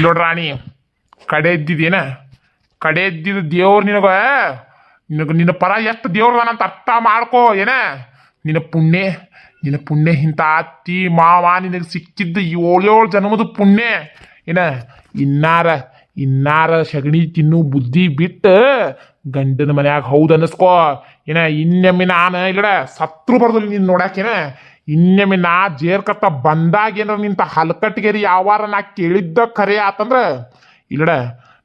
ಇಲ್ಲೋಡ್ ರಾಣಿ, ಕಡೆ ಇದ್ದಿದೇನ ಕಡೆ ಇದ್ದಿದ್ದು ದೇವ್ರು ನಿನಗೆ ನಿನಗೆ, ನಿನ್ನ ಪರ ಎಷ್ಟು ದೇವ್ರದಾನಂತ ಅರ್ಥ ಮಾಡ್ಕೋ, ಏನ? ನಿನ್ನ ಪುಣ್ಯ ನಿನ್ನ ಪುಣ್ಯ ಇಂಥ ಅತ್ತಿ ಮಾವ ನಿನಗೆ ಸಿಕ್ಕಿದ್ದ ಏಳೇಳು ಜನ್ಮದ ಪುಣ್ಯ, ಏನ? ಇನ್ನಾರ ಇನ್ನಾರ ಸಗಣಿ ತಿನ್ನು ಬುದ್ಧಿ ಬಿಟ್ಟು ಗಂಡನ ಮನ್ಯಾಗ ಹೌದು ಅನ್ನಿಸ್ಕೋ, ಏನ? ಇನ್ನೊಮ್ಮೆ ನಾನು ಇಲ್ಲಡ, ಸತ್ರು ಬರ್ದಲ್ಲ ನೀನು ನೋಡಾಕೇನ ಇನ್ನೊಮ್ಮೆ ನಾ ಜೇರ್ಕತ್ತ ಬಂದಾಗ ಏನಾರ ನಿಂತ ಹಲ್ಕಟ್ಗೇರಿ ಯಾವಾರ ನಾ ಕೇಳಿದ್ದ ಖರೆ ಆತಂದ್ರ ಇಲ್ಲಡ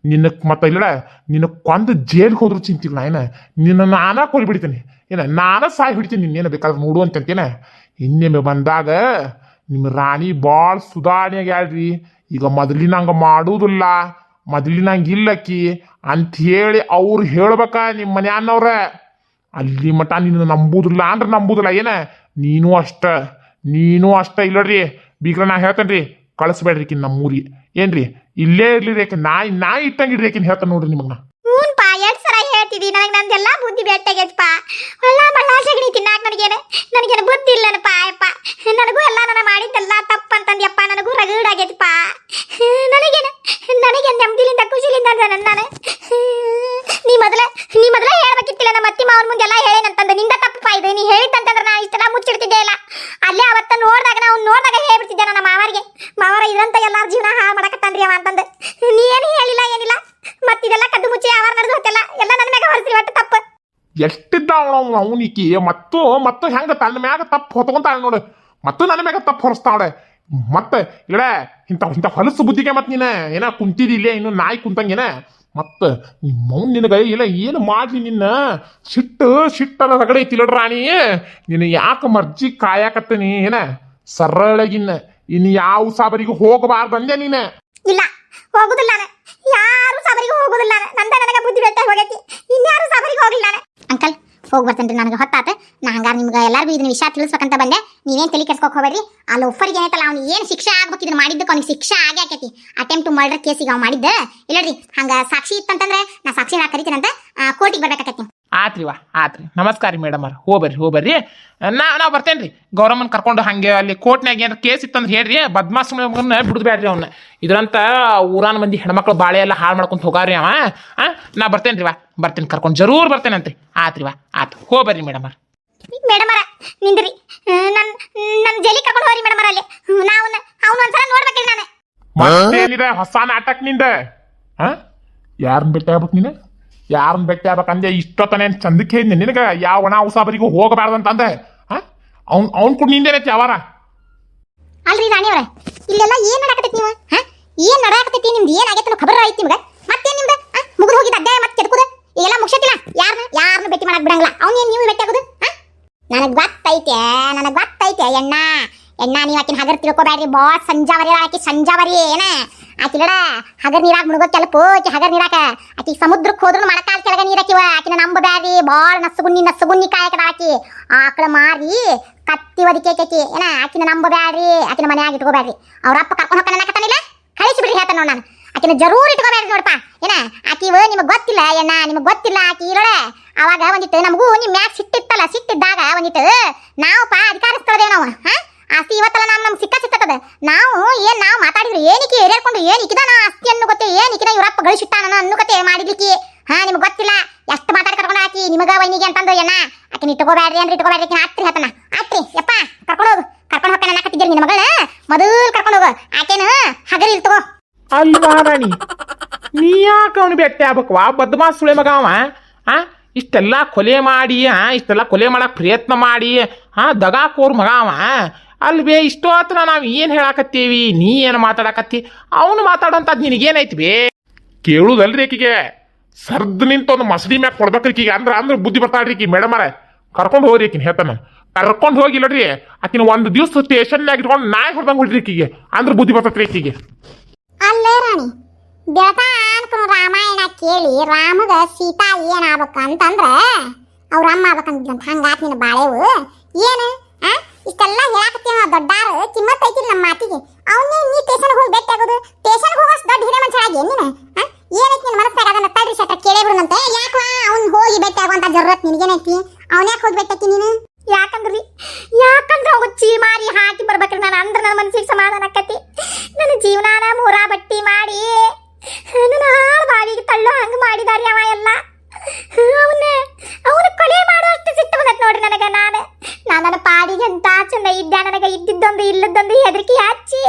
ನಿನ್ನ ಮತ್ತ ಇಲ್ಲಡ ನಿನ್ನ ಕೊಂದು ಜೇಲ್ಗೆ ಹೋದ್ರು ಚಿಂತಿಲ್ಲ ಏನ? ನಿನ್ನ ನಾನ ಕೊಲ್ಬಿಡ್ತೀನಿ. ಏನ, ನಾನ ಸಾಯಿ ಹಿಡ್ತೀನಿ ನಿನ್ನೇನು ಬೇಕಾದ್ರೆ ನೋಡು ಅಂತಂತೇನ ಇನ್ನೊಮ್ಮೆ ಬಂದಾಗ ನಿಮ್ಮ ರಾಣಿ ಭಾಳ ಸುಧಾರಣೆ ಆಗ್ಯಾಳ್ರಿ. ಈಗ ಮೊದಲಿನಂಗ ಮಾಡುವುದಿಲ್ಲ ಇಲ್ಲ ಇಲ್ಲಕ್ಕಿ ಅಂತ ಹೇಳಿ ಅವ್ರು ಹೇಳ್ಬೇಕ ನಿಮ್ಮ ಮನೆಯನ್ನವ್ರ ಅಲ್ಲಿ ಮಟ ನಿನ್ನ ನಂಬುದಿಲ್ಲ ಅಂದ್ರೆ ನಂಬುದಿಲ್ಲ, ಏನ? ನೀನು ಅಷ್ಟ ನೀನು ಅಷ್ಟ. ಇಲ್ಲಡ್ರಿ, ಬೀಗ್ರ ನಾ ಹೇಳ್ತೇನ್ರಿ, ಕಳಿಸ್ಬೇಡ್ರಿ ಕಿನ್ ನಮ್ಮೂರಿ. ಏನ್ರಿ, ಇಲ್ಲೇ ಇರ್ಲಿ ರೇಖೆ ನಾ ನಾ ಇಟ್ಟಂಗಿಡ್ರಿ ರೇಖಿನ್ ಹೇಳ್ತಾನೆ ನೋಡ್ರಿ ನಿಮಗ್ನ. ಹ್ಞೂನ್ಪ ಎರಡ್ ಸಲ ಹೇಳ್ತಿದ್ದಿ ನನಗೆ ನಂದೆಲ್ಲ ಬುದ್ಧಿ ಬೆಟ್ಟಾಗೈತಪ್ಪ. ಒಳ್ಳ ಮಳ್ಳ ಸಗಣಿ ತಿನ್ನಾಕ ನನಗೇನು ನನಗೇನು ಬುದ್ಧಿ ಇಲ್ಲನಪ್ಪ, ಅಯ್ಯಪ್ಪ. ನನಗೂ ಎಲ್ಲ ನನ್ನ ಮಾಡಿದ್ದೆಲ್ಲ ತಪ್ಪಂತಂದ್ಯಪ್ಪ, ನನಗೂ ರಗಡಾಗೈತಪ್ಪ ನನಗೇನು ನನಗೇನು ನೆಮ್ಮದಿಲಿಂದ ಖುಷಿಲಿಂದ ನಾನು ನಾನು ನೀ ಮೊದಲ ನೀ ಮೊದಲ ಹೇಳ್ಬೇಕಿತ್ತಿಲ್ಲ ನಮ್ಮ ಅತ್ತಿ ಮಾವನ ಮುಂದೆಲ್ಲ ಹೇಳೇನಂತಂದು ನಿಂದ ತಪ್ಪಪ್ಪ ಇದು ನೀ ಹೇಳಿದ್ದಂತಂದ್ರೆ ನಾ ಇಷ್ಟೆಲ್ಲ ಮುಚ್ಚಿಡ್ತಿದ್ದೆ ಇಲ್ಲ ಅಲ್ಲೇ ಅವತ್ತ ನೋಡಿದಾಗ ನಾವು ನೋಡಿದಾಗ ಹೇಳ್ಬಿಡ್ತಿದ್ದೆ ನನ್ನ ಮಾವರಿಗೆ ಮಾವರ ಇದಂತ ಎಲ್ಲಾರ ಜೀವನ ಹಾಳು ಮಾಡಕತ್ತಾನ್ರಿ ಅವ ಅಂತಂದು ನೀ ಏನು ಹೇಳಿಲ್ಲ ಏನಿಲ್ಲ ಮತ್ತಿದೆಲ್ಲ ಕದ್ದು ಮುಚ್ಚಿ ಯಾವಾರ ನಡೆದು ಹೊತ್ತೆಲ್ಲ ಎಲ್ಲ ನನ್ನ ಮ್ಯಾಗ ಹೊರಿಸ್ರಿ ಒಟ್ಟು ತಪ್ಪು ಅವನು ಅವನಿಕಿ ಮತ್ತು ಮತ್ತು ಹೆಂಗ ತನ್ನ ಮ್ಯಾಗ ತಪ್ಪು ಹೊತ್ಕೊಂತಾಳೆ ನೋಡು. ಮತ್ತು ನನ್ನ ಮ್ಯಾಗ ತಪ್ಪು ಹೊರಸ್ತಾವಳೆ ಮತ್ತೆ ಇಲ್ಲ ಇಂಥ ಇಂಥ ಹೊಲಸು ಬುದ್ಧಿಗೆ ಮತ್ತೆ ನೀನು ಏನ ಕುಂತಿದಿಲ್ಲ ಇನ್ನು ನಾಯಿ ಕುಂತಂಗೇನ ಮತ್ತೆ ಮೌನ್ ನಿನಗೆ ಇಲ್ಲ ಏನು ಮಾಡಿ ನಿನ್ನ? ಸಿಟ್ಟು ಸಿಟ್ಟನ ರಗಡೆ ಐತಿಲ್ಲ ರಾಣಿ ನೀನು ಯಾಕೆ ಮರ್ಜಿ ಕಾಯಕತ್ತೀನಿ ಏನ? ಸರಳಗಿನ್ನ ಇನ್ನು ಯಾವ ಸಾಬರಿಗೂ ಹೋಗಬಾರ್ದಂದೆ ನೀನು. ಇಲ್ಲ ಹೋಗುದಿಲ್ಲ ನಾನು. ಯಾರು ಸಾಬರಿಗೆ ಹೋಗುದಿಲ್ಲ ನಾನು. ನಂದ ನನಗೆ ಬುದ್ಧಿ ಬೆಟ್ಟ ಹೋಗೈತಿ. ಇನ್ಯಾರು ಸಾಬರಿಗೆ ಹೋಗಿಲ್ಲ ನಾನು. ಅಂಕಲ್ ಹೋಗಿ ನನಗೆ ಹೊತ್ತಾತ. ನಾ ಹಂಗಾರೆ ನಿಮ್ಗೆ ಎಲ್ಲರಿಗೂ ಇದನ್ನ ವಿಷಯ ತಿಳಿಸ್ಬೇಕಂತ ಬಂದೆ. ನೀವೇನು ತಲೆ ಕೆಡ್ಸ್ಕೊಕ್ ಹೋಗ್ಬೇಡ್ರಿ. ಆ ಲೋಫರ್ಗೆ ಏನೈತಲ್ಲ, ಅವ್ನು ಏನು ಶಿಕ್ಷೆ ಆಗ್ಬೇಕು ಇದನ್ನ ಮಾಡಿದ್ದಕ್ಕೆ ಅವ್ನಿಗೆ ಶಿಕ್ಷೆ ಆಗೇ ಆಕೈತಿ. ಅಟೆಂಪ್ಟ್ ಟು ಮರ್ಡರ್ ಕೇಸಿಗೆ ಅವ್ನು ಮಾಡಿದ್ದ. ಇಲ್ಲಡ್ರಿ, ಹಂಗ ಸಾಕ್ಷಿ ಇತ್ತಂತಂದ್ರೆ ನಾ ಸಾಕ್ಷಿ ಹೇಳಕ್ ಕರಿತೀನಂತ ಕೋರ್ಟಿಗೆ ಬರ್ಬೇಕಾಕೈತಿ. ಆತ್ರಿವ ಆತ್ರಿ. ನಮಸ್ಕಾರ ರೀ ಮೇಡಮ್ ಅವ್ರ ಹೋಗ್ಬರ್ರಿ ಹೋಗ್ಬರ್ರಿ ನಾ ನಾವು ಬರ್ತೇನೆ ರೀ ಗೌರಮ್ಮನ ಕರ್ಕೊಂಡು ಹಂಗೆ ಅಲ್ಲಿ ಕೋರ್ಟ್ನಾಗ ಏನಾರ ಕೇಸ್ ಇತ್ತಂದ್ರೆ ಹೇಳ್ರಿ. ಬದ್ಮಾಸ್ ಮಗನ್ನ ಬಿಡ್ಬೇಡ್ರಿ ಅವ್ನ. ಇದ್ರಂತ ಊರಾನ ಮಂದಿ ಹೆಣ್ಮಕ್ಳು ಬಾಳೆ ಎಲ್ಲ ಹಾಳು ಮಾಡ್ಕೊಂತ ಹೋಗಾರಿ ಅವ. ಆ ನಾ ಬರ್ತೇನೆ ರೀ ವಾ. ಬರ್ತೇನೆ ಕರ್ಕೊಂಡು. ಜರೂರ್ ಬರ್ತೇನಂತ್ರಿ ವಾ ಆತ್. ಹೋಗ್ಬರ್ರಿ ಮೇಡಮ್ ಅವ್ರ. ಮೇಡಮ್ ಅರ ನಿಂದ್ರಿ. ನನ್ನ ನನ್ ಜಲಿ ಕರ್ಕೊಂಡು ಹೋಗ್ರಿ ಮೇಡಮ್ ಅಲ್ಲಿ. ನಾವು ಅವನು ಒಂದ್ಸಲ ನೋಡ್ಬೇಕ್ರಿ ನಾನು. ಹೊಸ ನಾಟಕ ನಿಂದ? ಆ? ಯಾರನ್ನ ಭೇಟಿ ಆಗ್ಬೇಕು ನೀನು? ಯಾರನ್ನ ಭೇಟಿ ಆಗ್ಬೇಕಂದೆ ಇಷ್ಟೊತ್ತನೇನು ಚಂದಕ್ಕೆ ಹೇಳಿದ್ನಿ ನಿನಗೆ ಯಾವ ಒಣ ಉಸಾಬರಿಗೂ ಹೋಗಬಾರ್ದಂತಂದೆ ಅಂದೆ ಅವ್ನ್ ಅವ್ನ್ ಕೂಡ ನಿಂದೇನೈತಿ ಯಾವಾರ ಅಲ್ರಿ ರಾಣಿಯವರ ಇಲ್ಲೆಲ್ಲ ಏನ್ ನಡಕತ್ತೈತಿ ನೀವು? ಹಾ? ಏನ್ ನಡಕತ್ತೈತಿ? ನಿಮ್ದು ಏನ್ ಆಗೈತೆ ಅನ್ನೋ ಖಬರ್ ಐತಿ ನಿಮ್ಗೆ? ಮತ್ತೇನ್ ನಿಮ್ದು? ಮುಗಿದು ಹೋಗಿದ್ದ ಅಧ್ಯಾಯ ಮತ್ತೆ ಕೆದಕುದ? ಎಲ್ಲ ಮುಗಿಸತಿಲ್ಲ? ಯಾರನ್ನ ಯಾರನ್ನ ಭೇಟಿ ಮಾಡಕ್ ಬಿಡಂಗಿಲ್ಲ? ಅವ್ನ ಏನ್ ನೀವು ಭೇಟಿ ಆಗೋದು? ನನಗ್ ಗೊತ್ತೈತೆ ನನಗ್ ಗೊತ್ತೈತೆ. ಎಣ್ಣ ಎಣ್ಣ ನೀವು ಆಕಿನ ಹಗರ್ ತಿಳ್ಕೊಬೇಡ್ರಿ ಬಾಸ್ ಸಂಜಾವರಿ ಆಕಿ ಸಂಜಾವರಿ ಏನ? ಆಕಿ ನೋಡ, ಹಗರ್ ನೀರಾಗ ಮುಳುಗೋ ಕೆಲಪು ಆಕಿ ಹಗರ್ ನೀರಾಕ. ಆಕಿ ಸಮುದ್ರಕ್ಕೆ ಹೋದ್ರು ಮಳಕಾಲ್ ಕೆಳಗ ನೀರಾಕಿವ ಆಕಿನ ನಂಬಬ್ಯಾಡ್ರಿ ಬಾಳ್ ನಸಗುನ್ನಿ ನಸಗುನ್ನಿ ಕಾಯಕದ ಆಕಿ. ಆಕಳ ಮಾರಿ ಕತ್ತಿ ಒದಿಕೇಕಿ ಏನ, ಆಕಿನ ನಂಬಬ್ಯಾಡ್ರಿ ಆಕಿನ ಮನ್ಯಾಗ ಇಟ್ಕೋಬ್ಯಾಡ್ರಿ. ಅವ್ರ ಅಪ್ಪ ಕರ್ಕೊಂಡು ಹೋಗ್ತಾನೆ ಅನ್ನಕತ್ತಾನಿಲ್ಲ ಕಳಿಸಿ ಬಿಡ್ರಿ ಹೇಳ್ತಾನೆ ನೋಡ್ ನಾನು. ಆಕಿನ ಜರೂರ್ ಇಟ್ಕೋಬ್ಯಾಡ್ರಿ ನೋಡಪ್ಪ. ಏನ ಆಕಿವ ನಿಮಗೆ ಗೊತ್ತಿಲ್ಲ, ಏನ, ನಿಮಗೆ ಗೊತ್ತಿಲ್ಲ ಆಕಿ ಇರೋಳ ಅವಾಗ ಒಂದಿಟ್ಟು ನಮಗೂ ನಿಮ್ ಮ್ಯಾಗ ಸಿಟ್ಟಿತ್ತಲ್ಲ, ಸಿಟ್ಟಿದ್ದಾಗ ಒಂದಿಟ್ಟು ಪಾ ಅಧಿಕಾರಿಸ್ತಳದೇವ್ ನಾವು. ಹಾ? ಆಸ್ತಿ ಇವತ್ತಲ್ಲ ನಮ್ ನಮ್ಗೆ ಸಿಕ್ಕ ಸಿಕ್ಕತದ ನಾವು ನಾವು ಏನಿಕ್ಕೆ ಏರ್ಕೊಂಡು ಏನಿಕ್ಕಿದಾನ ಆಸ್ತಿ ಅನ್ನು ಗೊತ್ತೇ ಏನಿಕ್ಕಿದ ಇವರಪ್ಪ ಗಳಿಸಿಟ್ಟಾನ ಅನ್ನು ಕತೆ ಮಾಡಿದ್ಲಿಕ್ಕೆ. ಹಾ, ನಿಮ್ಗೆ ಗೊತ್ತಿಲ್ಲ. ಎಷ್ಟು ಮಾತಾಡಿ ಕರ್ಕೊಂಡು ಹಾಕಿ ನಿಮಗ ವೈನಿಗೆ ಅಂತಂದು ಏನ ಆಕೆ ಇಟ್ಕೋಬೇಡ್ರಿ ಅಂದ್ರೆ ಇಟ್ಕೋಬೇಡ್ರಿ ಆತ್ರಿ ಹೇಳ್ತಾನ. ಆತ್ರಿ, ಯಪ್ಪ, ಕರ್ಕೊಂಡು ಹೋಗು. ಕರ್ಕೊಂಡು ಹೋಗ್ತಾನೆ ಅನ್ನಕತ್ತಿದ್ದೀರಿ ನಿನ್ನ ಮಗಳ. ಮೊದಲು ಕರ್ಕೊಂಡು ಹೋಗು. ಆಕೆನ ಹಗರಿ ಇಲ್ಲಿ ತಗೋ. ಅಲ್ವಾ ರಾಣಿ? ನೀ ಯಾಕೆ ಅವನು ಭೇಟಿ ಆಗ್ಬೇಕವಾ ಬದ್ಮಾ ಸುಳೆ ಮಗ ಅವ. ಆ, ಇಷ್ಟೆಲ್ಲ ಕೊಲೆ ಮಾಡಿ ಇಷ್ಟೆಲ್ಲ ಕೊಲೆ ಮಾಡಕ್ಕೆ ಪ್ರಯತ್ನ ಮಾಡಿ ಹಾ ದಗಾಕೋರ್ ಮಗ ಅವ. ಅಲ್ಲಿ ಬೇ, ಇಷ್ಟೋ ಹತ್ರ ನಾವು ಏನು ಹೇಳಾಕತ್ತೀವಿ? ನೀ ಏನು ಮಾತಾಡಕತ್ತಿ? ಅವನು ಮಾತಾಡೋಂಥದ್ದು ನಿನಗೇನೈತಿ ಬೇ? ಕೇಳುದಲ್ರಿ ಈಕಿಗೆ ಸರ್ದ್ ನಿಂತ ಒಂದು ಮಸಡಿ ಮ್ಯಾಗ ಕೊಡ್ಬೇಕ್ರಿ ಈಕಿಗೆ ಅಂದ್ರ, ಅಂದ್ರೆ ಬುದ್ಧಿ ಬರ್ತಾಳ್ರಿ ಈಕಿ ಮೇಡಮರ ಕರ್ಕೊಂಡು ಹೋಗ್ರಿ ಆಕಿನ ಹೇಳ್ತಾನ. ಕರ್ಕೊಂಡು ಹೋಗಿಲ್ಲಡ್ರಿ. ಆಕಿನ ಒಂದು ದಿವಸ ಸ್ಟೇಷನ್ನಾಗ ಇಟ್ಕೊಂಡು ನಾಯಿ ಹೊಡ್ದಂಗ್ ಹೊಡ್ರಿ ಈಕಿಗೆ ಅಂದ್ರೆ ಬುದ್ಧಿ ಬರ್ತೈತ್ರಿ ಈಕಿಗೆ ಅಲ್ಲೇ ರಾಣಿ ರಾಮಾಯಣ ಕೇಳಿ ರಾಮಗ ಸೀತಾ ಏನಾಗ್ಬೇಕಂತಂದ್ರ, ಅವ್ರ ಅಮ್ಮ ಆಗ್ಬೇಕಂತ ಹಂಗಾತ್ ನಿನ್ನ ಬಾಳೆವು. ಏನು, ಆ? ಇಷ್ಟೆಲ್ಲ ಹೇಳಾಕತ್ತೀವಿ ನಾವು ದೊಡ್ಡಾರ, ಕಿಮ್ಮತ್ ಐತಿ ನಮ್ಮ ಮಾತಿಗೆ. ಅವನೇ ನೀ ಟೇಷನ್ ಹೋಗಿ ಭೇಟಿ ಆಗೋದು? ಟೇಷನ್ ಹೋಗೋಷ್ಟು ದೊಡ್ಡ ಹಿರೇ ಮನುಷ್ಯ ಆಗಿ ನೀನು ಏನೈತಿ ನಿನ್ನ ಮನಸ್ಸಾಗ ಅದನ್ನ ತಡ್ರಿ ಶಟ್ರ, ಕೇಳೇ ಬಿಡುನಂತೆ ಯಾಕವಾ ಅವ್ನು ಹೋಗಿ ಭೇಟಿ ಆಗುವಂತ ಜರತ್ ನಿನಗೇನೈತಿ? ಅವನ್ಯಾಕೆ ಹೋಗಿ ಭೇಟಿ ನೀನು? ಚಂದ ಇದ್ದ ನನಗೆ ಇದ್ದಿದ್ದೊಂದು ಇಲ್ಲದೊಂದು ಹೆದರಿಕೆ ಹಚ್ಚಿ,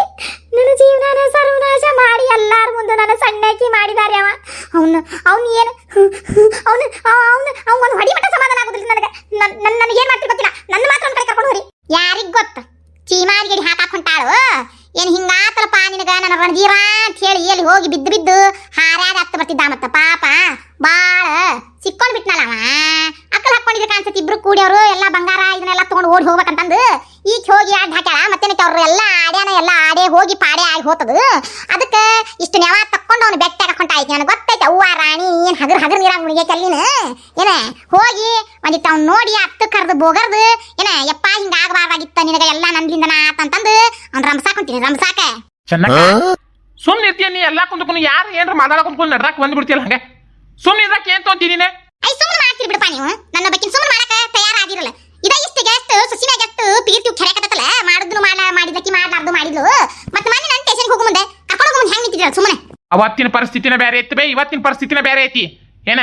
ನನ್ನ ಜೀವನ ಸರ್ವನಾಶ ಮಾಡಿ, ಎಲ್ಲಾರ ಮುಂದೆ ನನ್ನ ಸಣ್ಣಕಿ ಮಾಡಿದಾರೆ ಅವ. ಅವನು ಅವನು ಏನು ಅವನು ಅವನು ಅವನು ಹೊಡಿ ಮಟ್ಟ ಸಮಾಧಾನ ಆಗುದಿಲ್ಲ ನನಗೆ ನನ್ನ ನನಗೆ ಏನು ಮಾಡ್ತಿ ಗೊತ್ತಿಲ್ಲ ನನ್ನ ಮಾತ್ರ ಒಂದು ಕಡೆ ಕರ್ಕೊಂಡು ಹೋರಿ ಯಾರಿಗ್ ಗೊತ್ತು ಚೀಮಾರಿ ಗಡಿ ಹಾಕಾಕ್ ಹೊಂಟಾಳು ಏನ್ ಹಿಂಗಾತಲಪ್ಪ ನಿನಗ ನನ್ನ ರಣಧೀರ ಅಂತ ಹೇಳಿ ಎಲ್ಲಿ ಹೋಗಿ ಬಿದ್ದು ಬಿದ್ದು ಹಾರ್ಯಾಗ ಹತ್ತು ಬರ್ತಿದ್ದ ಮತ್ತ ಪಾಪ. ಬಾಳ ಸಿಕ್ಕೊಂಡ್ ಬಿಟ್ನಲ್ಲ ಅವ. ಅಕ್ಕಲ್ ಹಾಕೊಂಡಿದ್ರೆ ಕಾಣಿಸುತ್ತೆ ಇಬ್ರು ಕೂಡಿಯವರು ಎಲ್ಲ ಬಂಗಾರ ಇದನ್ನೆಲ್ಲ ತಗೊಂಡು ಓಡಿ ಹೋಗ್ಬೇಕಂತಂದು. ಈಗ ಹೋಗಿ ಅಡ್ಡ ಹಾಕ್ಯಾಳ, ಮತ್ತೇನಕ್ಕೆ ಅವ್ರು ಎಲ್ಲ ಆಡ್ಯಾನ, ಎಲ್ಲ ಆಡೇ ಹೋಗಿ ಪಾಡೆ ಆಗಿ ಹೋತದ. ಅದಕ್ಕೆ ಇಷ್ಟು ನೆವ ತಕ್ಕೊಂಡು ಅವ್ನು ಬೆಟ್ಟ ಹಾಕೊಂಡ ಆಯ್ತು ನನಗೆ ಗೊತ್ತೈತೆ. ಅವ್ವ, ರಾಣಿ, ಏನು ಹಗರ್ ಹಗರ್ ನೀರಾಗ ಮುಣಿಗೆ ಕಲ್ಲಿನ ಏನ? ಹೋಗಿ ಒಂದಿಟ್ಟು ಅವ್ನು ನೋಡಿ ಅತ್ತ ಕರ್ದು ಬೋಗರ್ದು. ಏನ ಯಪ್ಪ ಹಿಂಗ ಆಗಬಾರ್ದಾಗಿತ್ತ ನಿನಗೆ ಎಲ್ಲ ನಂದ್ಲಿಂದನ ಆತಂತಂದು ಅವ್ನು ರಂಸಾಕೊಂತೀನಿ ರಂಸಾಕ ಚೆನ್ನಕ್ಕ? ಸುಮ್ನೆ ಇರ್ತೀಯ ನೀ ಎಲ್ಲಾ ಕುಂದ್ಕೊಂಡು ಯಾರು ಏನ್ರ ಮಾತಾಡಕ್ ಕುಂತ್ಕೊಂಡು ನಡ್ರಾಕ್ ಬಂದ್ಬಿಡ್ತೀಯಲ್ಲ ಹಂಗೆ? ಸುಮ್ನೆ ಇದ್ರಾಕ ಏನ್ ತೊಗೊಂತೀನಿ ನೀನೆ? ಐ ಸುಮ್ಮನೆ ಮಾಡ್ತೀರಿ ಬಿಡಪ್ಪ ನೀವು. ನನ್ನ ಬಗ್ಗೆ ಸುಮ್ಮನೆ ಮಾಡಕ ತಯಾರಾಗಿರಲ್ಲ ಇದ ಇಷ್ಟ ಗೆಸ್ಟ್ ಸಸಿನಾಗ ಎಷ್ಟು ಪಿಗಿರ್ತಿ ಕೆರೆಕತ್ತಲ್ಲ ಮಾಡಿದ್ನು ಮಾಡ ಮಾಡಿದಕ್ಕಿ ಮಾಡ್ಲಾರ್ದು ಮಾಡಿದ್ಲು. ಮತ್ತೆ ಮನೆ ನನ್ನ ಟೇಷನ್ಗೆ ಹೋಗು ಮುಂದೆ ಕರ್ಕೊಂಡು ಹೋಗು ಹೆಂಗ್ ನಿಂತಿದ್ದೀರ ಸುಮ್ಮನೆ ಅವತ್ತಿನ ಪರಿಸ್ಥಿತಿನ ಬೇರೆ ಐತಿ ಬೇ ಇವತ್ತಿನ ಪರಿಸ್ಥಿತಿನ ಬೇರೆ ಐತಿ. ಏನ?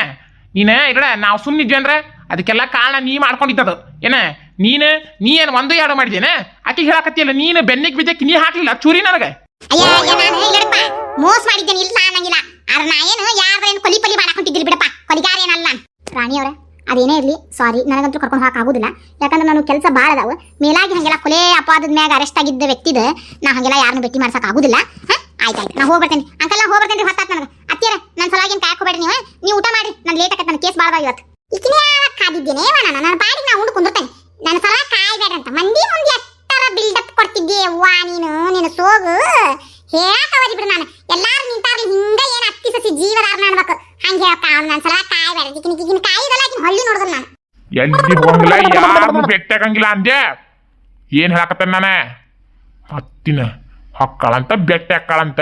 ನೀನ ಇರಡ ನಾವು ಸುಮ್ಮನಿದ್ವಿ ಅಂದ್ರೆ ಅದಕ್ಕೆಲ್ಲ ಕಾರಣ ನೀ ಮಾಡ್ಕೊಂಡಿದ್ದದು. ಏನ? ನೀನು ನೀ ಏನು ಒಂದು ಎರಡು ಮಾಡಿದೇನ ಆಕೆ ಹೇಳಕತ್ತಿಯಲ್ಲ ನೀನು ಬೆನ್ನಿಗೆ ಬಿದ್ದಕ್ಕೆ ನೀ ಹಾಕ್ಲಿಲ್ಲ ಚೂರಿ ನನಗೆ? ಅಯ್ಯ ಅಯ್ಯ, ನಾನು ಹೇಳಪ್ಪ. ಮೋಸ ಮಾಡಿದ್ದೇನೆ, ಇಲ್ಲ, ಅನ್ನಂಗಿಲ್ಲ. ಆದ್ರೆ ನಾ ಏನು ಯಾರ್ದೇನು ಕೊಲಿ ಪಲಿ ಮಾಡಾಕೊಂಡಿದ್ದಿಲ್ಲ ಬಿಡಪ್ಪ. ಕೊಲಿಗಾರ ಏನಲ್ಲ. ರಾಣಿಯವರ ಅದೇನೇ ಇರ್ಲಿ ಸಾರಿ ನನಗಂತೂ ಕರ್ಕೊಂಡು ಹೋಗಕ್ ಆಗುದಿಲ್ಲ. ಯಾಕಂದ್ರೆ ನಾನು ಕೆಲಸ ಭಾಳ ಅದಾವ ಮೇಲಾಗಿ ಹಂಗೆಲ್ಲ ಕೊಲೆ ಅಪವಾದದ ಮ್ಯಾಗ ಅರೆಸ್ಟ್ ಆಗಿದ್ದ ವ್ಯಕ್ತಿದ, ನಾ ಹಂಗೆಲ್ಲ ಯಾರನ್ನು ಭೇಟಿ ಮಾಡ್ಸಕ್ ಆಗುದಿಲ್ಲ. ಆಯ್ತು ಆಯ್ತು, ನಾ ಹೋಗ್ಬರ್ತೇನೆ. ಅಂಕಲ್ ಹೋಗ್ಬರ್ತೇನೆ ಹೊತ್ತಾತ್ ನನಗೆ. ಅತ್ತಿಯರ ನನ್ನ ಸಲುವಾಗಿ ಕಾಯಕ್ ಹೋಗ್ಬೇಡಿ ನೀವು? ನೀವು ಊಟ ಮಾಡಿ. ನಾನು ಲೇಟ್ ಆಗತ್ತೆ ನನ್ನ ಕೇಸ್ ಭಾಳ ಇವತ್ತು. ಯಾವಾಗ ಕಾದಿದ್ದೇನೆ ನಾನು ನನ್ನ ಪಾಡಿಗೆ ನಾ ಉಂಡು ಕುಂದಿರ್ತೇನೆ ನನ್ನ ಸಲುವಾಗಿ ಕಾಯ್ಬೇಡ ಅಂತ ಮಂದಿ ಮುಂದೆ ಎಷ್ಟರ ಬಿಲ್ಡಪ್ ಕೊಡ್ತಿದ್ದೆ ಅವ್ವ ನೀನು ನಿನ್ನ ಸೋಗು ಹೇಳಕವರಿ ಬಿಡು ನಾನು ಎಲ್ಲಾರು ನಿಂತಾರ್ಲಿ ಹಿಂಗ ಏನ್ ಅತ್ತಿ ಸಸಿ ಜೀವದಾರ ಅನ್ಬೇಕು ಹಂಗ ಹೇಳಕ ಅವ್ನು ನನ್ನ ಸಲ ಕಾಯ್ಬೇಡ ಈಗಿನ ಈಗಿನ ಕಾಯಿದಲ್ಲ ಈಗಿನ ಹೊಳ್ಳಿ ನೋಡಿದ್ರು ನಾನು ಎಲ್ಲಿ ಹೋಗಂಗಿಲ್ಲ ಯಾರನ್ನು ಬೆಟ್ಟಾಗಂಗಿಲ್ಲ ಅಂದೆ ಏನ್ ಹೇಳಕತ್ತ ನಾನೇ? ಹತ್ತಿನ ಹೊಕ್ಕಳಂತ, ಬೆಟ್ಟ ಹಾಕ್ಕಳಂತ.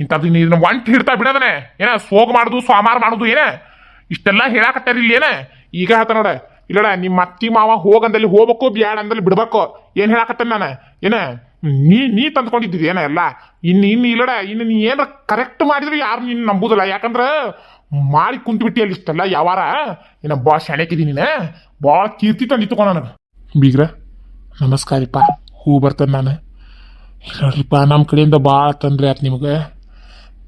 ಇಂಥದ್ದು ನೀನು ಒಂಟ್ ಹಿಡ್ತಾ ಬಿಡದನೆ. ಏನ, ಸೋಗ್ ಮಾಡುದು, ಸೋಮಾರ ಮಾಡುದು ಏನ? ಇಷ್ಟೆಲ್ಲ ಹೇಳಾಕತ್ತಾರ ಇಲ್ಲಿ ಏನ? ಈಗ ಹೇಳ್ತ ನೋಡ. ಇಲ್ಲಡ, ನಿಮ್ಮ ಅತ್ತಿ ಮಾವ ಹೋಗಂದಲ್ಲಿ ಹೋಗ್ಬೇಕು ಬ್ಯಾಡ ಅಂದಲ್ಲಿ ಬಿಡ್ಬೇಕು. ಏನ್ ಹೇಳಾಕತ್ತ ನಾನು? ಏನ? ನೀ ನೀ ತಂದ್ಕೊಂಡಿದ್ದೀರಿ, ಏನ ಎಲ್ಲ? ಇನ್ನು ಇನ್ನು ಇಲ್ಲಡ, ಇನ್ನು ನೀ ಏನು ಕರೆಕ್ಟ್ ಮಾಡಿದ್ರೆ ಯಾರು ನೀನು ನಂಬುದಿಲ್ಲ. ಯಾಕಂದ್ರೆ ಮಾಡಿ ಕುಂತು ಅಲ್ಲಿ ಇಷ್ಟಲ್ಲ ಯಾವಾರ? ಇನ್ನು ಭಾಳ ಶಾಣೆಕಿದಿ ನೀನು. ಭಾಳ ಕೀರ್ತಿ ತಂದಿತ್ತುಕೊ ನನಗೆ. ಬೀಗ್ರ, ನಮಸ್ಕಾರಿಪ್ಪ. ಹೂ ಬರ್ತೇನೆ ನಾನು. ನೋಡ್ರಿಪ್ಪ ನಮ್ಮ ಕಡೆಯಿಂದ ಭಾಳ ತೊಂದರೆ ಆಯ್ತು ನಿಮಗೆ.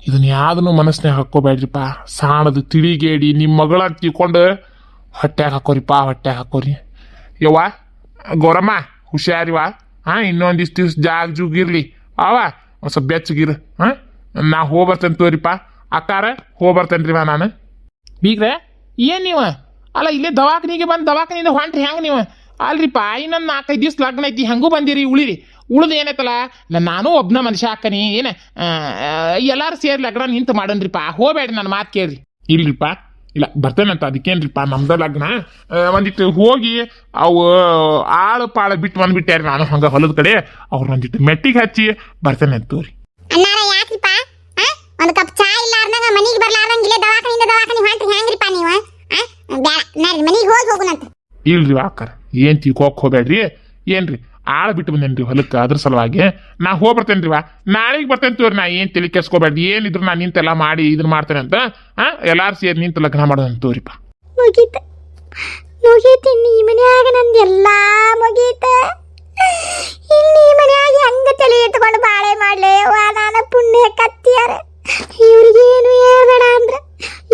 ಇದನ್ನ ಯಾವ್ದನ್ನು ಮನಸ್ಸಿನಾಗ ಹಾಕೋಬೇಡ್ರಿಪ್ಪ ಸಾಣದು ತಿಳಿಗೇಡಿ ನಿಮ್ಮ ಮಗಳ ತಿಳ್ಕೊಂಡು ಹೊಟ್ಟೆಗೆ ಹಾಕೋರಿಪ್ಪ ಹೊಟ್ಟೆಗೆ ಹಾಕೋರಿ. ಯವ್ವ, ಗೌರಮ್ಮ ಹುಷಾರಿವ ಹಾಂ ಇನ್ನೊಂದಿಷ್ಟು ದಿವ್ಸ ಜಾಗ ಜುಗಿರ್ಲಿ ಅವ ಒಂದು ಸ್ವಲ್ಪ ಬೆಚ್ಚಗಿರು ಹಾಂ? ನಾ ಹೋಗಿ ಬರ್ತೇನೆ ತೋರಿಪ್ಪ. ಅಕ್ಕಾರ ಹೋಗಿ ಬರ್ತೇನೆ ರೀ ನಾನು. ಬೀಗ್ರೆ, ಏನ್ ನೀವು? ಅಲ್ಲ, ಇಲ್ಲೇ ದವಾಖಾನಿಗೆ ಬಂದು ದವಾಖಾನಿಂದ ಹೊಂಟ್ರಿ, ಹೆಂಗೆ ನೀವು? ಅಲ್ರಿಪ್ಪ, ಇನ್ನೊಂದು ನಾಲ್ಕೈದು ದಿವ್ಸ ಲಗ್ನ ಐತಿ, ಹೆಂಗೂ ಬಂದಿರಿ, ಉಳಿರಿ. ಉಳ್ದು ಏನೈತಲ್ಲ ನಾನು ಒಬ್ನ ಮನುಷ್ಯ ಹಾಕನಿ ಏನು? ಎಲ್ಲಾರು ಸೇರಿ ಲಗ್ನ ನಿಂತು ಮಾಡನ್ರಿಪ್ಪ. ಹೋಗ್ಬೇಡ್ರಿ ನನ್ನ ಮಾತು ಕೇಳ್ರಿ. ಇಲ್ರಿಪ್ಪ. ಇಲ್ಲ ಬರ್ತೇನಂತ ಅದಕ್ಕೇನ್ರಿಪ್ಪ ನಮ್ದು ಲಗ್ನ. ಒಂದಿಟ್ಟು ಹೋಗಿ ಅವು ಆಳು ಪಾಳು ಬಿಟ್ಟು ಬಂದ್ಬಿಟ್ಟಾರಿ ನಾನು ಹಂಗ ಹೊಲದ ಕಡೆ. ಅವ್ರು ಒಂದಿಟ್ಟು ಮೆಟ್ಟಿಗೆ ಹಚ್ಚಿ ಬರ್ತೇನೆ ಅಂತ ತೋರಿ. ಅಣ್ಣಾರ ಯಾಕ್ರಿಪ್ಪ? ಒಂದು ಕಪ್ ಚಾ ಇಲ್ಲಾರ್ದಂಗ ಮನಿಗೆ ಬರ್ಲಾರ್ದಂಗ ಇಲ್ಲೇ ದವಾಖಾನಿಂದ ದವಾಖಾನಿ ಹೊಂಟ್ರಿ ಹೆಂಗ್ರಿಪ್ಪ ನೀವು ಆ? ಬ್ಯಾಡ ನಡ್ರಿ ಮನಿಗೆ ಹೋಗಿ ಹೋಗುನಂತ. ಇಲ್ರಿ ಅಕ್ಕಾರ ಏನ್ ತಿಳ್ಕೊಕ್ ಹೋಗ್ಬೇಡ್ರಿ. ಏನ್ರಿ? ಆಳ ಬಿಟ್ಟು ಬಂದೇನ್ರಿ ಹೊಲಕ್ಕೆ. ಅದ್ರ ಸಲುವಾಗಿ, ನಾ ಹೋಗಿ ಬರ್ತೇನ್ರಿ ವಾ ನಾಳೆಗೆ ಬರ್ತೇನೆ ತೋರಿ ನಾ, ಏನು ತಲೆ ಕೆಸ್ಕೋಬೇಡ್ರಿ ಏನಿದ್ರು ನಾ ನಿಂತೆಲ್ಲ ಮಾಡಿ ಇದನ್ನ ಮಾಡ್ತೇನೆ ಅಂತ, ಆ, ಎಲ್ಲಾರು ಸೇರಿ ನಿಂತು ಲಗ್ನ ಮಾಡೋದಂತ ತೋರಿಪ್ಪ. ಮುಗೀತ. ಮುಗೀತ ಈ ಮನ್ಯಾಗ ನಂದು ಎಲ್ಲ ಮುಗೀತ ಇಲ್ಲಿ ಈ ಮನ್ಯಾಗ ಹೆಂಗ ತಲೆ ಎತ್ಕೊಂಡು ಬಾಳೆ ಮಾಡ್ಲೆ ವಾ ನಾನು ಪುಣ್ಯ ಕತ್ತಿಯಾರ ಇವ್ರಿಗೇನು ಹೇಳ್ಬೇಡ ಅಂದ್ರ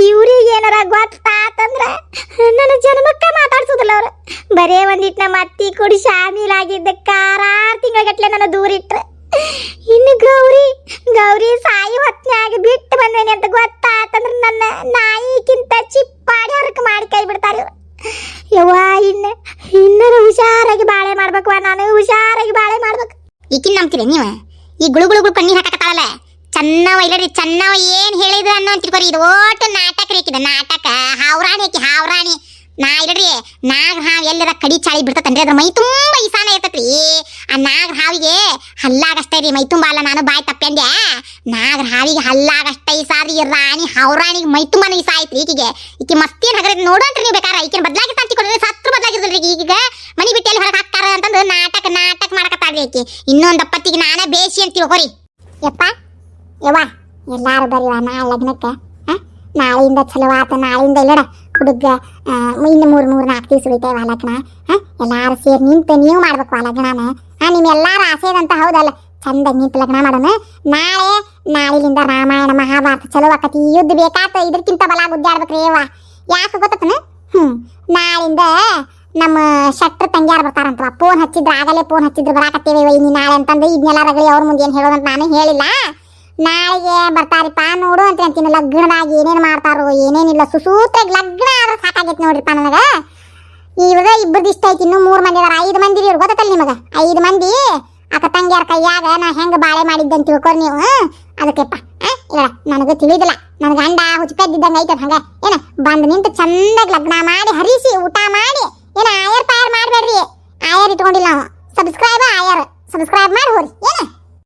ಇವ್ರಿಗೆ ಏನಾರ ಗೊತ್ತಾತಂದ್ರ ನನ್ನ ಜನ್ಮಕ್ಕ ಮಾತಾಡ್ಸೋದಿಲ್ಲ ಅವ್ರು ಬರೇ ಒಂದಿಟ್ಟು ನಮ್ಮ ಅತ್ತಿ ಕುಡಿ ಶಾಮೀಲಾಗಿದ್ದ ಕಾರಾರು ತಿಂಗಳಗಟ್ಲೆ ನನ್ನ ದೂರ ಇಟ್ರೆ ಇನ್ನು ಗೌರಿ ಗೌರಿ ಸಾಯಿ ಹೊತ್ನ್ಯಾಗ ಬಿಟ್ಟು ಬಂದೇನೆ ಅಂತ ಗೊತ್ತಾತಂದ್ರ ನನ್ನ ನಾಯಿಕ್ಕಿಂತ ಚಿಪ್ಪಾಡಿ ಹರಕ ಮಾಡಿ ಕೈ ಬಿಡ್ತಾರೆ ಇವ್ರು. ಯವ್ವ ಇನ್ನ ಇನ್ನರ ಹುಷಾರಾಗಿ ಬಾಳೆ ಮಾಡ್ಬೇಕು ನಾನು ಹುಷಾರಾಗಿ ಬಾಳೆ ಮಾಡ್ಬೇಕು ಈಕಿನ್ ನೀವು? ಈ ಗುಳು ಗುಳು ಗುಳು ಕಣ್ಣೀರ್ ಹಾಕಕತ್ತಾಳಲ್ಲ? ಇಲ್ಲ ಇಲ್ಲರಿ, ಚೆನ್ನವ ಏನ್ ಹೇಳಿದ್ರು ಅನ್ನೋ ಅಂತ ತಿಳ್ಕೊರಿ ಇದು ಓಟು ನಾಟಕ ರೀ ಇದು ನಾಟಕ. ಹಾವ್ರಾಣಿ ಆಕಿ, ಹಾವ್ರಾಣಿ. ನಾ ಇಲ್ಲರಿ ನಾಗ ಹಾವ್ ಎಲ್ಲರ ಕಡಿ ಚಾಳಿ ಬಿಡ್ತತನ್ರಿ, ಅದ್ರ ಮೈ ತುಂಬಾ ಇಸಾನ ಇರ್ತತ್ರಿ. ಆ ನಾಗ ಹಾವಿಗೆ ಹಲ್ಲಾಗಷ್ಟೇ ರೀ, ಮೈ ತುಂಬಾ ಅಲ್ಲ, ನಾನು ಬಾಯ್ ತಪ್ಪೆಂದೆ ನಾಗ ಹಾವಿಗೆ ಹಲ್ಲಾಗಷ್ಟೇ ಇಸಾದ್ರಿ ಈ ರಾಣಿ ಹಾವ್ರಾಣಿಗೆ ಮೈ ತುಂಬಾನು ಇಸ ಆಯ್ತ್ರಿ ಈಕಿಗೆ. ಮಸ್ತಿ ಮಸ್ತೇನ್ ಹಗರ ನೋಡೋಣ್ರಿ ನೀವು ಬೇಕಾರೆ, ಈಕಿನ ಬದಲಾಗಿ ಸತ್ರ ಬದ್ಲಾಗಿರ್ದಲ್ರಿ ಈಗ ಮನಿ ಬಿಟ್ಟು ಎಲ್ಲಿ ಹೊರಗೆ ಹಾಕ್ತಾರ ಅಂತಂದು ನಾಟಕ ನಾಟಕ ಮಾಡಕತ್ತಾಳ್ರಿ ಈಕಿ ಇನ್ನೊಂದು ಅಪ್ಪತ್ತಿಗೆ ನಾನೇ ಬೇಸಿ ಅಂತ ತಿಳ್ಕೊರಿ ಯಪ್ಪ, ಯವ್ವ, ಎಲ್ಲಾರು ಬರೀವ ನಾ ಲಗ್ನಕ್ಕೆ? ನಾಳೆಯಿಂದ ಚಲೋ ಆತ, ನಾಳೆಯಿಂದ ಇಲ್ಲಡ ಹುಡುಗ ಇನ್ನು ಮೂರು ಮೂರು, ನಾಲ್ಕು ದಿವಸ ಉಳಿತೇವ ಲಗ್ನ, ಹಾ? ಎಲ್ಲಾರು ಸೇರಿ ನಿಂತು ನೀವು ಮಾಡ್ಬೇಕು ಆ ಲಗ್ನನ, ಹಾ? ನಿಮ್ ಎಲ್ಲಾರ ಆಸೆದಂತ ಹೌದಲ್ಲ ಚಂದ ನಿಂತು ಲಗ್ನ ಮಾಡೋಣ. ನಾಳೆ, ನಾಳಿಲಿಂದ ರಾಮಾಯಣ, ಮಹಾಭಾರತ ಚಲೋ ಆಕತಿ, ಯುದ್ಧ ಬೇಕಾತ ಇದಕ್ಕಿಂತ ಬಲ ಗುದ್ದಾಡ್ಬೇಕ್ರಿ, ಯವ್ವ. ಯಾಕೆ ಗೊತ್ತತನ ಹ್ಞೂ ನಾಳಿಂದ ನಮ್ಮ ಶಟ್ರ್ ತಂಗ್ಯಾರು ಬರ್ತಾರಂತ ಫೋನ್ ಹಚ್ಚಿದ್ರು, ಆಗಲೇ ಫೋನ್ ಹಚ್ಚಿದ್ರು, ಬರಾಕತ್ತೇವೆ ವೈನಿ ನಾಳೆ ಅಂತಂದು ಇದನ್ನೆಲ್ಲ ರಗಳಿ ಅವ್ರ ಮುಂದೆ ಏನು ಹೇಳೋದಂತ ನಾನು ಹೇಳಿಲ್ಲ. ನಾಳೆಗೆ ಬರ್ತಾರಿಪ್ಪ, ನೋಡು ಅಂತ ಅಂತೀನಿ ಲಗ್ನದಾಗ ಏನೇನು ಮಾಡ್ತಾರೋ, ಏನೇನಿಲ್ಲ, ಸುಸೂತ್ರಾಗಿ ಲಗ್ನ ಆದ್ರೆ ಸಾಕಾಗೈತೆ ನೋಡ್ರಿಪ್ಪ ನನಗೆ. ಇವಾಗ ಇಬ್ಬರದ್ದು ಇಷ್ಟ ಐತಿ, ಇನ್ನೂ ಮೂರು ಮಂದಿ ಅದಾರ. ಐದು ಮಂದಿ ಇವ್ರು ಗೊತ್ತಲ್ಲ ನಿಮಗೆ? ಐದು ಮಂದಿ. ಅಕ್ಕ ತಂಗಿಯರ ಕೈಯಾಗ ನಾ ಹೆಂಗೆ ಬಾಳೆ ಮಾಡಿದ್ದಂತ ತಿಳ್ಕೊರಿ ನೀವು ಅದಕ್ಕೆಪ್ಪ ಇಲ್ಲ ನನಗೆ ತಿಳಿದಿಲ್ಲ. ನನ್ನ ಗಂಡ ಹುಚ್ಚಪೆದ್ದಿದ್ದಂಗೆ ಐತದ ಹಂಗ. ಏನ, ಬಂದು ನಿಂತು ಚಂದಾಗಿ ಲಗ್ನ ಮಾಡಿ, ಹರಿಸಿ, ಊಟ ಮಾಡಿ ಏನ ಆಯರ್ ಪಾಯರ್ ಮಾಡಬೇಡ್ರಿ ಆಯರ್ ಇಟ್ಕೊಂಡಿಲ್ಲ ನಾವು ಸಬ್ಸ್ಕ್ರೈಬ್ ಆಯರ್ ಸಬ್ಸ್ಕ್ರೈಬ್ ಮಾಡಿ ಹೋರಿ ಏನ